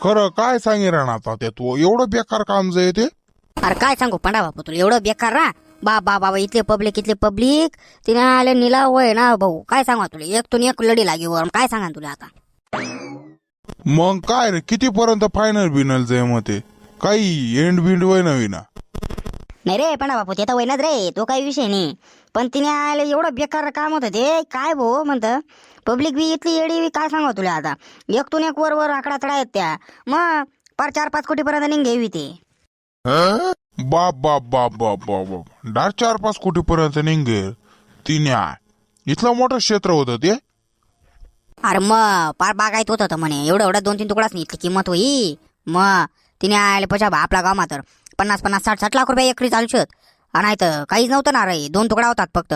खरं काय सांगे आता ते तू? एवढं बेकार काम जे ते? अरे काय सांगू पंडा बापू तुला? एवढं बेकार ना बा बा बाबा इथले पब्लिक इथले पब्लिक तिने आले निला वय ना भाऊ. काय सांगा तुला? एक तून एक लढी लागे वर. काय सांगा तुला आता? मग काय रे? किती पर्यंत फायनल बिनल जे मग ते? काही एंड बिंड वय नवी ना नाही रे पंडा बापू ते तर वयनाच रे. तो काही विषय नाही. पण तिने आले एवढं बेकार काम होतं ते. काय भाऊ म्हणत? पब्लिक बी इथली येडी बी काय सांगा तुला आता? एक तून एक वर वर आकडा चढा त्या. मग पार चार पाच कोटी पर्यंत निघेवी ते. बाप बाप बाप बाप बाप बाप. डार चार पाच कोटी पर्यंत निघेल तिने इथलं मोठं क्षेत्र होतं ते. अरे मग पार बागायत होत होतं म्हणे. एवढं एवढं दोन तीन तुकडाच नाही. इथली किंमत होई. मग तिने आले पशा आपला गाव मात्र पन्नास पन्नास साठ साठ लाख रुपये एकरी चालू शकत नाही तर काहीच नव्हतं ना रे. दोन तुकडा होतात फक्त.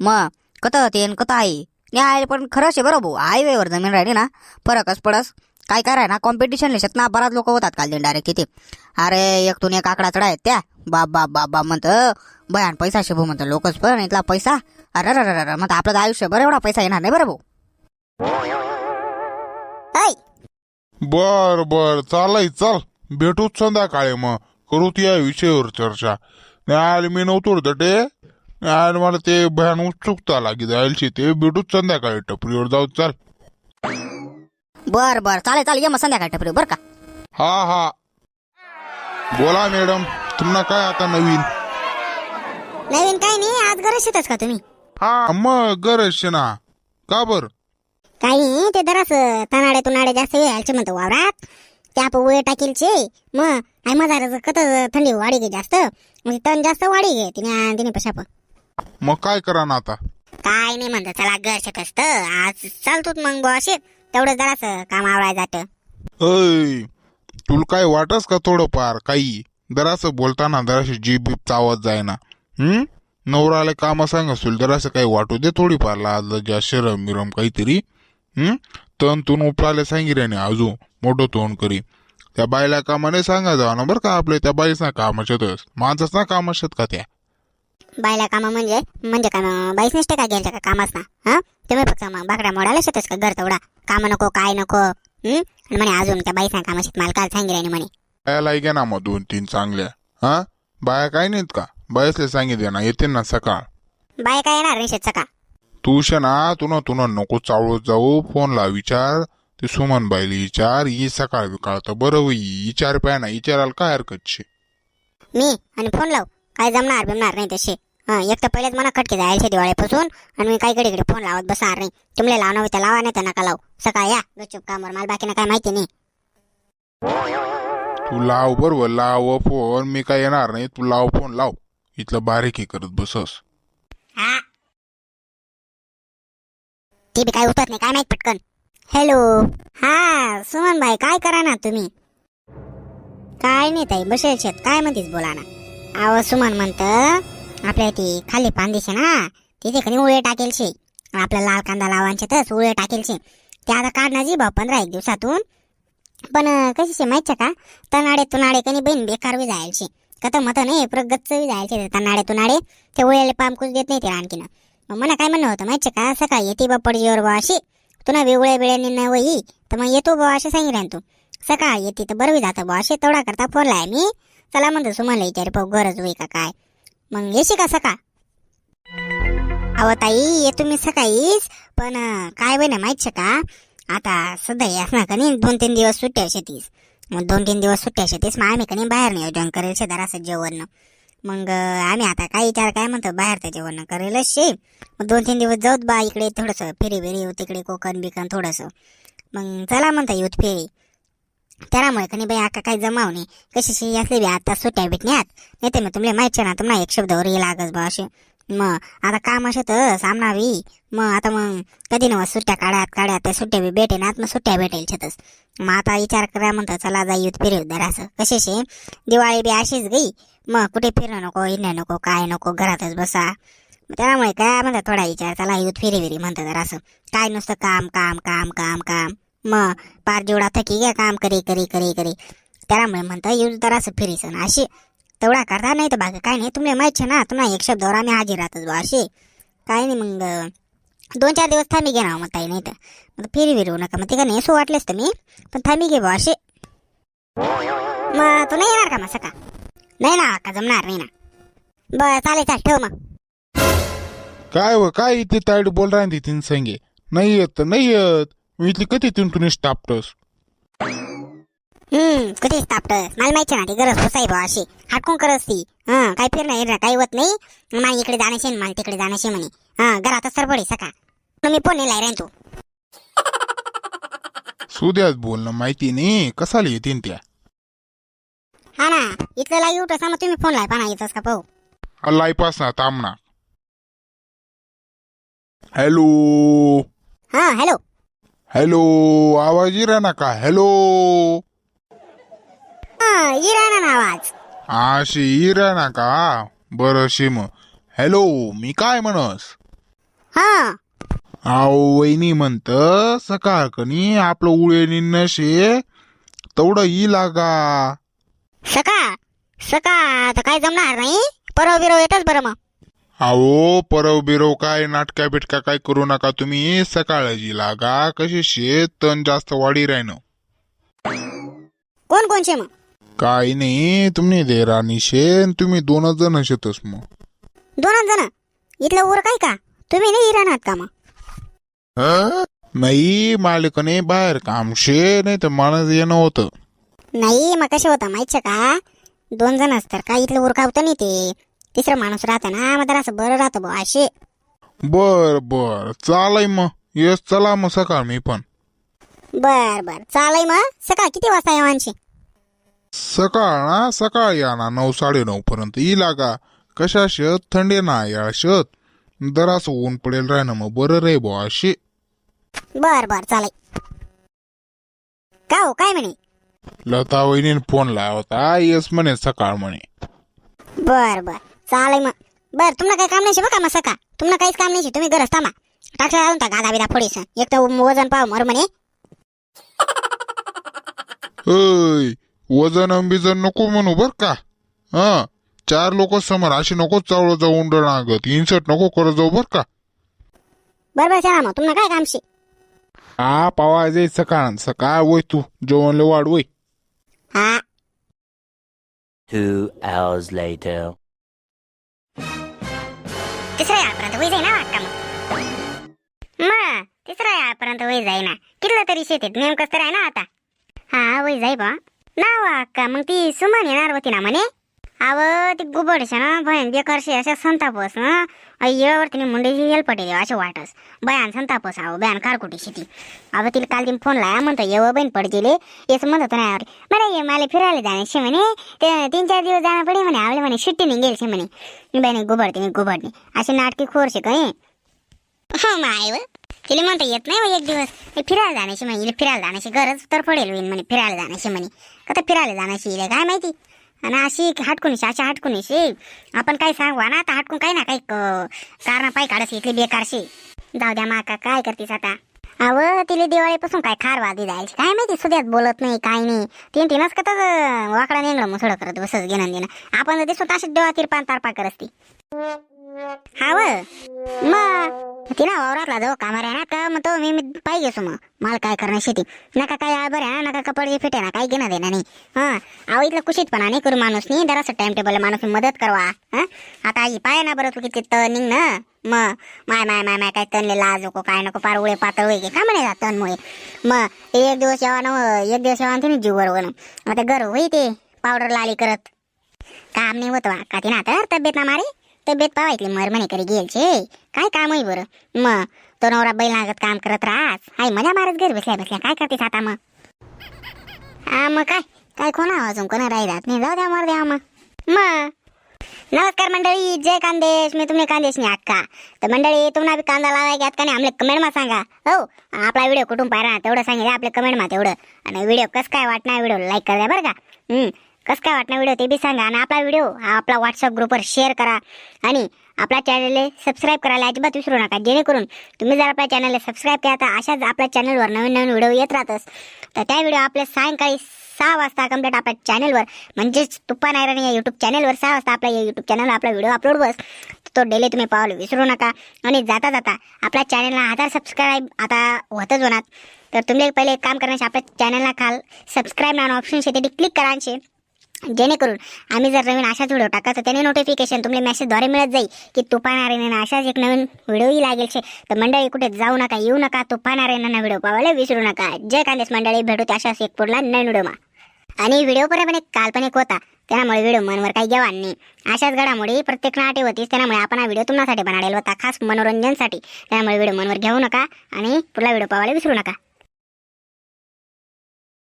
मग कत ते आणि कत आहे नाही आले पण खरंच आहे बरं भाऊ. हायवेवर जमीन राहिली ना. फरकच पडस. काय काय ना कॉम्पिटिशन लेशात ना. बराच लोक होतात काल डायरेक्ट किती. अरे एक आकडा चढा आहेत त्या. बाप बाप बाप बाप म्हणत बयान पैसा शिभू म्हणतं. लोकच पण इथला पैसा. अरे अरे अरे म्हणतं आपलं तर आयुष्य बरं एवढा पैसा येणार नाही बरं भाऊ. ऐ! बर बर. चालाय चाल. भेटूच संध्याकाळी मग करू या विषयावर चर्चा. आले मी नव्हतो रे ते आणि मला ते भयान उत्सुकता लागी जायची ते भेटूच संध्याकाळी टपरीवर जाऊ. चाल. बर बर. चालेल चालेल. ये मग संध्याकाळ टपरी बर का? हा हा. बोला मॅडम. तुम्हाला काय आता नवीन? नवीन काय नाही. आज गरज येतच का तुम्ही? हा मग गरज ना. का बर? काही ते दरास तनाडे तुनाडे जास्त यायचे म्हणतो वावरात. ते आपण वेळ टाकीलचे मग आई माझा कत थंडी वाढी गे जास्त मग तण जास्त वाढी गे तिने तिने पशाप मग काय करा ना आता? काय नाही म्हणत चला गरज असत आज चालतोच मग बुवा असे तेवढं जरास काम आवडाय जात. तुला काय वाटस का थोडंफार काही? जरासं बोलताना जराशी जीभ बीप चावत जाय ना हम्म? नवराला काम सांग असेल जरासं काही वाटू दे थोडीफार लाज लज्जा शरम मिरम काहीतरी. हम्म? तन तून उपलाले सांगितल्याने अजून मोठं तोंड करी. त्या बाईला कामाने सांगा जावा ना बरं का आपल्या त्या बाईच ना कामाच्यातच माणसाच ना कामाशात का त्या? बायला कामा म्हणजे म्हणजे काय बाईस निष्ठे काय घ्यायचं का कामाच ना? हा? तुम्ही फक्त मग बाकड्या मोडायला शेतच का घर तेवढा? काम नको काय नको? हम्म आणि म्हणे अजून त्या बाईस कामाशीत मला काय सांगितलं म्हणे. बायाला घ्या ना मग दोन तीन चांगल्या. हा? बाया काय नाहीत का? बायसले सांगितले ना येते ना सकाळ. बाय काय येणार नाही शेत सका तू शना तुन तुन नको चावळत जाऊ फोनला विचार. ते सुमन बाईली विचार ही सकाळ विकाळ तर बरं होई. विचार पाय ना विचारायला काय हरकत शे? मी? आणि फोन लाव. काय जमणार बिमणार नाही तसे. हा एक तर पहिलेच मला खटके जायचे दिवाळीपासून आणि मी काही कडे इकडे फोन लावत बसणार नाही. तुमले लावणं होते लावा नाही तर नका लाव. सकाळ या. गपचूप कामावर मला बाकीनं काय माहिती नाही. तू लाव बरोबर लाव फोन. मी काय येणार नाही. तू लाव फोन लाव. इथलं बारीकी करत बसस. हा. ते बी काय उठत नाही. काय माहीत पटकन. हॅलो. हा सुमन भाई काय करा ना तुम्ही? काय नाही ताई बसेल शेत. काय म्हणतेस बोला ना. अहो सुमन म्हणत आपल्या ती खाली पांदिशे ना तिथे कधी उळे टाकेल शे आपला लाल कांदा लावांचे तस उळे टाकेल शे ते आता काढणार जी भाऊ पंधरा एक दिवसातून. पण कशी शे माहिती का तनाडे तुनाडे कनी बहीण बेकार बी जायचे कथ मत नाही प्रगतच बी जायचे ते तनाडे तुनाडे ते उळेले पामकुच देत नाही ते आणखीन. मग मला काय म्हणणं होतं माहिती का सकाळी येते बा पडजीवर बा अशी तुला वेगळ्या वेळेने नाही होई तर मग येतो बा असे सांगितलं तू. सकाळ येते तर बरं जातं बा असे तेवढा करता फोन आहे मी. चला म्हणतो सुमाला विचार पाहू गरज होई का काय. मग येशी का सकाळ? अहो ताई येतो मी सकाळीच पण काय काय ना माहीत का? आता सध्या यास ना कनी दोन तीन दिवस सुट्ट्या शेतीस. मग दोन तीन दिवस सुट्ट्या शेतीस मग आम्ही नाही बाहेर नियोजन करेल शेजाराचं जेवण मग आम्ही आता काही विचार काय म्हणतो? बाहेरचं जेवण करेलच शे. मग दोन तीन दिवस जाऊत बा इकडे थोडंसं. फेरी फेरी येऊ तिकडे कोकण बिकन थोडंसं. मग चला म्हणता येऊत फेरी. त्यामुळे कनी बाई आका काही जमाव नाही कशी असले बी आता सुट्ट्या भेटण्यात. नाही तर मग तुमले माहिती ना तुम्हाला एक शब्दावर ये लागस बा असे मग आता काम असे तर सामनावी. मग आता मग कधी नव सुट्ट्या काढ्यात काढ्यात त्या सुट्ट्या बी भेटेन आत मग सुट्ट्या भेटेल छतच. मग आता विचार करा म्हणतो चला जाई युथ फिरव जरासं. कशी दिवाळी बी अशीच गई. मग कुठे फिरणं नको हिंडणं नको काय नको घरातच बसा. त्यामुळे काय म्हणतात थोडा विचार चला युथ फिरी फिरी म्हणतो जरासं. काय नुसतं काम काम काम काम काम. मग पार जेवढा थकी घ्या काम करी करी करी करी. त्यामुळे म्हणतं युथ जरासं फिरीसन. अशी. तेवढा करता नाही तर बाकी काय नाही. तुम्हाला माहिती आहे ना तुम्हाला एक शब्दावर आम्ही हाजीर राहतच बा असे काय नाही मग. दोन चार दिवस थांबी घे ना मग ताई नाही तर मग फेरी फिरवू नका. मग ते का नाही असं वाटलेच तर मी पण थांबी घे बा असे मग तू नाही येणार का मग सका नाही ना का जमणार? नाही ना. बरं चालेल चाल ठेव मग. काय व काय इथे ताईड बोल राहिली तीन संगे? नाही येत तर नाही येत. मी इथली कधी तीन तुम्ही स्टापटस हम्म कुठेच तापटस मला माहिती ना ती गरज पुसाई बा अशी. हाटकून करत ती. हं काही फिरणं येणं काही होत नाही. मला इकडे जाण्याशी मला तिकडे जाण्याशी म्हणे. हा घरातच सरपडी सका तुम्ही फोन नाही रे तू. सुद्याच बोलणं माहिती नाही. कसाला येतीन त्या? हा ना इथलं उठस मग तुम्ही फोन लाय पाना का पाहू? लायपास ना तामना हॅलो हा हॅलो हॅलो आवाज इरा ना का? हॅलो हा इरा ना आवाज. अशी इरा ना का? बरं शिम हॅलो मी काय म्हणस? हा. वहिनी म्हणत सकाळ कनी आपलं उळे नशे तेवढं ई लागा. सका सका आता काय जमणार नाही? परव बिरव येतच बरं मग. अहो परव बिरव काय नाटका बिटका काय करू नका तुम्ही सकाळची लागा कशी शेत तण जास्त वाढी राहिनं. कोण कोणचे मग? काय नाही तुम्ही दे राणी शेन तुम्ही दोनच जण शेतस मग. दोनच जण? इथलं उर काय का? तुम्ही नाही इराणात का मग? नाही मालिकने बाहेर काम शे नाही तर माणूस येणं होतं. नाही मग कसं होतं माहिती का? दोन जण असतात का? इथलं उरका होतं नाही ते. तिसरं माणूस राहतं ना मग असं बरं राहतं बुवा असे बर बर. चालय मग. येस चला मग सकाळ मी पण. बर बर. चालय मग. सकाळ किती वाजता येवांची सकाळ ना सकाळ या ना नऊ साडे नऊ पर्यंत. ई लागा कशा शेत? थंडी ना या शेत? दरास ऊन पडेल राहणं मग. बरं रे बुवा अशी. बर बर चालय का हो काय म्हणे? लता वहिनीने फोन लावा होता येस म्हणे सकाळ म्हणे. बर बर चालय मग. बर तुम्हाला काही काम नाही शे बघा मग सका तुम्हाला काहीच काम नाही शे तुम्ही गरज थांबा. टाकला जाऊन त्या गादा बिदा फोडीस. एक तर वजन पाव मर म्हणे. ऐ वजन बिजन नको म्हणू बर का. हा. चार लोक समोर अशी नको चावळ जाऊ उंडणागत इन्सर्ट नको करत जाऊ बर का? बर बर चला मग. तुम्हाला काय काम शे? हा पावा जाई सकाळ सकाळ वय तू. जेवण वाढ वय. हा. Two hours later. तिसऱ्या याळपर्यंत वय जाईना वाटतं मग. मग तिसऱ्या याळपर्यंत वय जाईना. कितलं तरी शेतीत. नेमकंच तर आहे ना आता. हा वय जाई बा ना वा अक्का मग ती सुमन येणार होती ना म्हणे? अव ती गुबडशे ना भयन बेकारशे अशा संतापस ना अय्यवरती मुंडेची हेलपटे असे वाटस. बयान संतापस आहो बयान कारकुटी शेती. अव तिला काल तिने फोन लाया म्हणतो येव बहीण पडजेले येस म्हणत नाही आवरे बरं ये मला फिरायला जाण्याशी म्हणे. ते तीन चार दिवस जाणं पडे म्हणे आवले म्हणे सुट्टी निघेल शे म्हणे. बहिणी गुबडते गुबडणे असे नाटकी खोर शे काही. हो माय तिला म्हणता येत नाही एक दिवस. फिरायला जाण्याशी म्हणे फिरायला जाण्याची गरज तर पडेल होईल म्हणे फिरायला जाण्याशी म्हणे. का फिरायला जाण्याशी काय माहिती? आणि अशी हटकून अशी हटकून आपण काही सांगवा ना आता हटकून काय ना काही कारण पाय काढस इथली बेकारशी. जाऊ द्या माका काय करतीस आता? अव तिला दिवाळीपासून काय खार वादी जायची. काय माहिती सुद्यात बोलत नाही काय नाही. तीन तीनच का तर वाकडा नेंगळ मुसळ करत बसच घेणं देणं आपण जर दिसतो अशीच देवा तिरपान तारपा करत ती हाव मग तिला वावरातला जो कामार आहे ना का मग तो मी मी पाहिजे सो मग मला काय करणं शेती? नका काय आबर आहे ना नका कपडे फिटे ना काही घेणं देणार नाही. हा? अहो इथलं कुशीतपणा नाही करू माणूस नाही जरासं टाइम टेबल माणूस मदत करवा आता आई पाय ना बरं तू किती तण निघ ना. मग माय माय माय माय काय तणले लाज नको काय नको पार उळे पातळ वगैरे का म्हणे तणमुळे मग एक दिवस यावा ना एक दिवस यावा तिने जीवर वन मग ते घर होई ते पावडर लाली करत. काम नाही होत वा. का तिना तर तब्येत ना मारे? तब्येत पावायतली मर म्हणे करी गेलचे. काय काम होई बरं? मग तो नवरा बैल लागत काम करत राहस. हाय मजा मारत घर बसल्या बसल्या. काय करतेस आता मग हा मग काय? काय कोणा अजून? कोणा राही राहत नाही जाऊ द्या मर द्या मग मग नमस्कार मंडळी. जय कांदेश. मी तुम्ही कांदेश नाही अक्का. तर मंडळी तुम्हाला बी कांदा लावाय घ्यात का नाही? आमले कमेंट मा सांगा. हो आपला व्हिडिओ कुठून पाहिला? तेवढं सांगितलं. आपल्या कमेंट मा तेवढं. आणि व्हिडिओ कसं काय वाटणार? व्हिडिओ लाईक करा बरं का? कसं काय वाटणार व्हिडिओ ते बी सांगा आणि आपला व्हिडिओ हा आपला व्हॉट्सअप ग्रुपवर शेअर करा. आणि आपल्या चॅनलला सबस्क्राईब करायला अजिबात विसरू नका. जेणेकरून तुम्ही जर आपल्या चॅनलला सबस्क्राईब केला तर अशाच आपल्या चॅनलवर नवीन नवीन व्हिडिओ येत राहतच. तर त्या व्हिडिओ आपल्या सायंकाळी सहा वाजता कंप्लीट आपल्या चॅनलवर म्हणजेच तुप्पा नायराणी या यूट्यूब चॅनलवर सहा वाजता आपल्या या यूट्यूब चॅनलवर आपला व्हिडिओ अपलोड बस. तो डेली तुम्ही पाहायला विसरू नका. आणि जाता जाता आपल्या चॅनलला हजार सबस्क्राईब आता होतच होणार. तर तुम्ही पहिले एक काम करण्याचे आपल्या चॅनलला खाल सबस्क्राईब नाव ऑप्शन शेती क्लिक करायचे जेणेकरून आम्ही जर नवीन अशाच व्हिडिओ टाका तर त्याने नोटिफिकेशन तुम्हाला मेसेजद्वारे मिळत जाईल की तुफान अरेना अशाच एक नवीन व्हिडिओही लागेल शे. तर मंडळी कुठे जाऊ नका येऊ नका तुफान अरेना व्हिडिओ पाहायला विसरू नका. जय कांदेस मंडळी भेटू अशाच एक पुढला नवीन व्हिडिओमा. आणि व्हिडिओ पण एक काल्पनिक होता त्यामुळे व्हिडिओ मनवर काही घ्यावा नाही. अशाच घडामोडी प्रत्येक नाटे होतीच त्यामुळे आपण हा व्हिडिओ तुम्हासाठी बनवलेला होता खास मनोरंजनसाठी. त्यामुळे व्हिडिओ मनवर घेऊ नका आणि पुढला व्हिडिओ पाहायला विसरू नका.